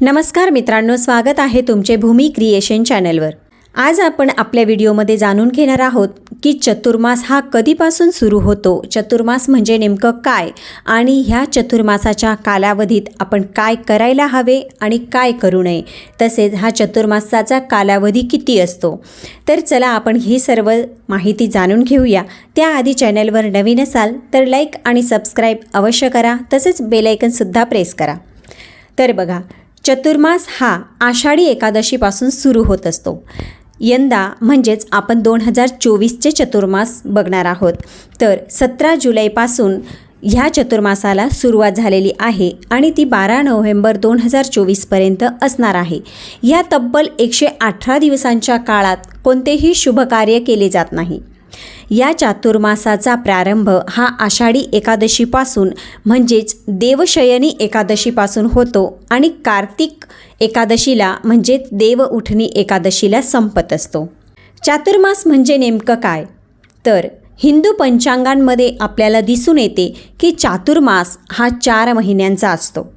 नमस्कार मित्रांनो स्वागत आहे तुमचे भूमी क्रिएशन चॅनलवर. आज आपण आपल्या व्हिडिओमध्ये जाणून घेणार आहोत की चतुर्मास हा कधीपासून सुरू होतो? चतुर्मास म्हणजे नेमकं काय? आणि ह्या चतुर्मासाच्या कालावधीत आपण काय करायला हवे आणि काय करू नये? तसेच हा चतुर्मासाचा कालावधी किती असतो? तर चला आपण ही सर्व माहिती जाणून घेऊया. त्याआधी चॅनलवर नवीन असाल तर लाईक आणि सबस्क्राईब अवश्य करा. तसेच बेलायकनसुद्धा प्रेस करा. तर बघा चतुर्मास हा आषाढी एकादशीपासून सुरू होत असतो. यंदा म्हणजेच आपण दोन हजार चोवीसचे चतुर्मास बघणार आहोत. तर सतरा जुलैपासून ह्या चतुर्मासाला सुरुवात झालेली आहे आणि ती बारा नोव्हेंबर दोन हजार चोवीसपर्यंत असणार आहे. या तब्बल एकशे अठरा दिवसांच्या काळात कोणतेही शुभकार्य केले जात नाही. या चातुर्मासाचा प्रारंभ हा आषाढी एकादशीपासून म्हणजेच देवशयनी एकादशीपासून होतो आणि कार्तिक एकादशीला म्हणजे देव उठणी एकादशीला संपत असतो. चातुर्मास म्हणजे नेमकं काय? तर हिंदू पंचांगांमध्ये आपल्याला दिसून येते की चातुर्मास हा चार महिन्यांचा असतो.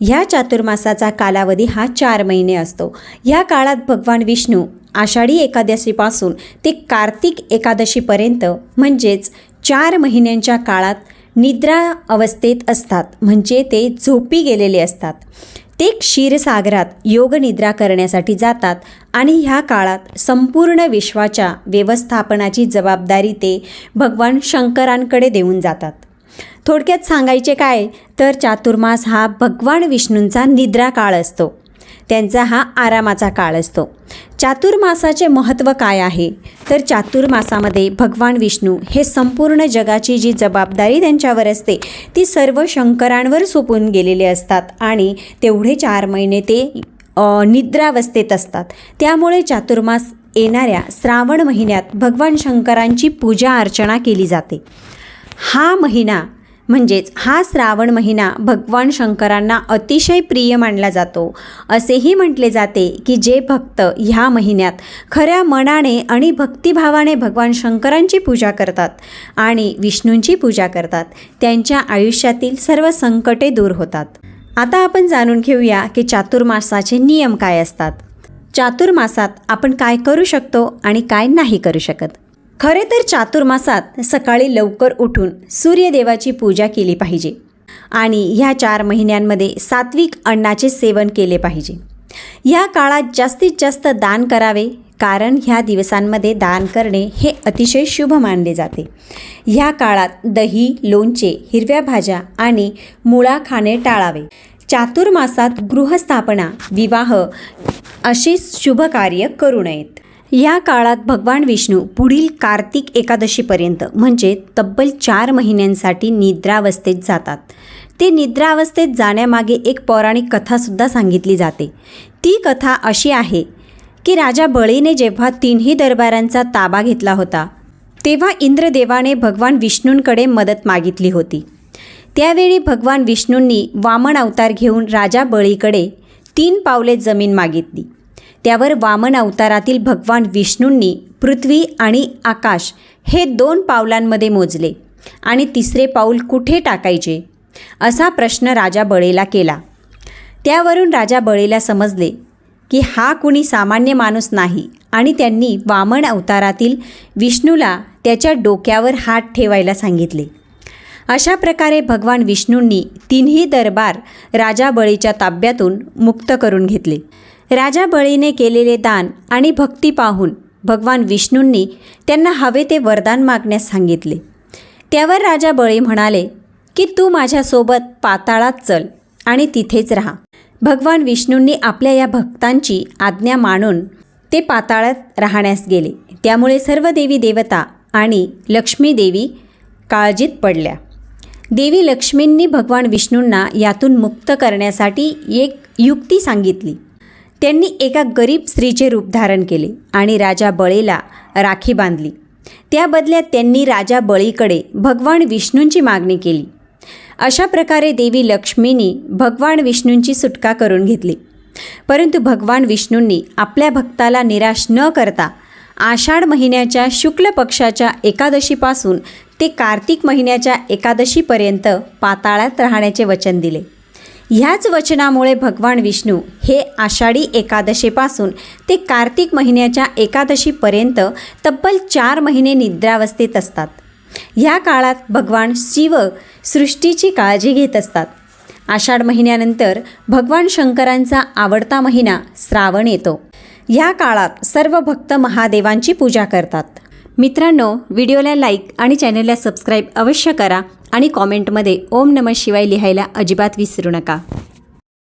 ह्या चातुर्मासाचा कालावधी हा चार महिने असतो. ह्या काळात भगवान विष्णू आषाढी एकादशीपासून ते कार्तिक एकादशीपर्यंत म्हणजेच चार महिन्यांच्या काळात निद्रा अवस्थेत असतात म्हणजे ते झोपी गेलेले असतात. ते क्षीरसागरात योगनिद्रा करण्यासाठी जातात आणि ह्या काळात संपूर्ण विश्वाच्या व्यवस्थापनाची जबाबदारी ते भगवान शंकरांकडे देऊन जातात. थोडक्यात सांगायचे काय तर चातुर्मास हा भगवान विष्णूंचा निद्रा काळ असतो. त्यांचा हा आरामाचा काळ असतो. चातुर्मासाचे महत्त्व काय आहे? तर चातुर्मासामध्ये भगवान विष्णू हे संपूर्ण जगाची जी जबाबदारी त्यांच्यावर असते ती सर्व शंकरांवर सोपून गेलेले असतात आणि तेवढे चार महिने ते निद्रावस्थेत असतात. त्यामुळे चातुर्मास येणाऱ्या श्रावण महिन्यात भगवान शंकरांची पूजा अर्चना केली जाते. हा महिना म्हणजेच हा श्रावण महिना भगवान शंकरांना अतिशय प्रिय मानला जातो. असेही म्हटले जाते की जे भक्त ह्या महिन्यात खऱ्या मनाने आणि भक्तिभावाने भगवान शंकरांची पूजा करतात आणि विष्णूंची पूजा करतात त्यांच्या आयुष्यातील सर्व संकटे दूर होतात. आता आपण जाणून घेऊया की चातुर्मासाचे नियम काय असतात. चातुर्मासात आपण काय करू शकतो आणि काय नाही करू शकत? खरे तर चातुर्मासात सकाळी लवकर उठून सूर्यदेवाची पूजा केली पाहिजे आणि ह्या चार महिन्यांमध्ये सात्विक अन्नाचे सेवन केले पाहिजे. ह्या काळात जास्तीत जास्त दान करावे कारण ह्या दिवसांमध्ये दान करणे हे अतिशय शुभ मानले जाते. ह्या काळात दही लोणचे हिरव्या भाज्या आणि मुळा खाणे टाळावे. चातुर्मासात गृहस्थापना विवाह असे शुभ कार्य करू नयेत. या काळात भगवान विष्णू पुढील कार्तिक एकादशीपर्यंत म्हणजे तब्बल चार महिन्यांसाठी निद्रावस्थेत जातात. ते निद्रावस्थेत जाण्यामागे एक पौराणिक कथासुद्धा सांगितली जाते. ती कथा अशी आहे की राजा बळीने जेव्हा तिन्ही दरबारांचा ताबा घेतला होता तेव्हा इंद्रदेवाने भगवान विष्णूंकडे मदत मागितली होती. त्यावेळी भगवान विष्णूंनी वामन अवतार घेऊन राजा बळीकडे तीन पावले जमीन मागितली. त्यावर वामन अवतारातील भगवान विष्णूंनी पृथ्वी आणि आकाश हे दोन पावलांमध्ये मोजले आणि तिसरे पाऊल कुठे टाकायचे? असा प्रश्न राजा बळीला केला. त्यावरून राजा बळीला समजले की हा कुणी सामान्य माणूस नाही आणि त्यांनी वामन अवतारातील विष्णूला त्याच्या डोक्यावर हात ठेवायला सांगितले. अशा प्रकारे भगवान विष्णूंनी तिन्ही दरबार राजा बळीच्या ताब्यातून मुक्त करून घेतले. राजा बळीने केलेले दान आणि भक्ती पाहून भगवान विष्णूंनी त्यांना हवे ते वरदान मागण्यास सांगितले. त्यावर राजा बळी म्हणाले की तू माझ्यासोबत पाताळात चल आणि तिथेच राहा. भगवान विष्णूंनी आपल्या या भक्तांची आज्ञा मानून ते पाताळात राहण्यास गेले. त्यामुळे सर्व देवी देवता आणि लक्ष्मी देवी काळजीत पडल्या. देवी लक्ष्मींनी भगवान विष्णूंना यातून मुक्त करण्यासाठी एक युक्ती सांगितली. त्यांनी एका गरीब स्त्रीचे रूप धारण केले आणि राजा बळीला राखी बांधली. त्या बदल्यात त्यांनी राजा बळीकडे भगवान विष्णूंची मागणी केली. अशा प्रकारे देवी लक्ष्मीनी भगवान विष्णूंची सुटका करून घेतली. परंतु भगवान विष्णूंनी आपल्या भक्ताला निराश न करता आषाढ महिन्याच्या शुक्ल पक्षाच्या एकादशीपासून ते कार्तिक महिन्याच्या एकादशीपर्यंत पाताळात राहण्याचे वचन दिले. ह्याच वचनामुळे भगवान विष्णू हे आषाढी एकादशीपासून ते कार्तिक महिन्याच्या एकादशीपर्यंत तब्बल चार महिने निद्रावस्थेत असतात. ह्या काळात भगवान शिव सृष्टीची काळजी घेत असतात. आषाढ महिन्यानंतर भगवान शंकरांचा आवडता महिना श्रावण येतो. ह्या काळात सर्व भक्त महादेवांची पूजा करतात. मित्रांनो व्हिडिओला लाईक आणि चॅनलला सबस्क्राईब अवश्य करा आणि कॉमेंटमध्ये ओम नमः शिवाय लिहायला अजिबात विसरू नका.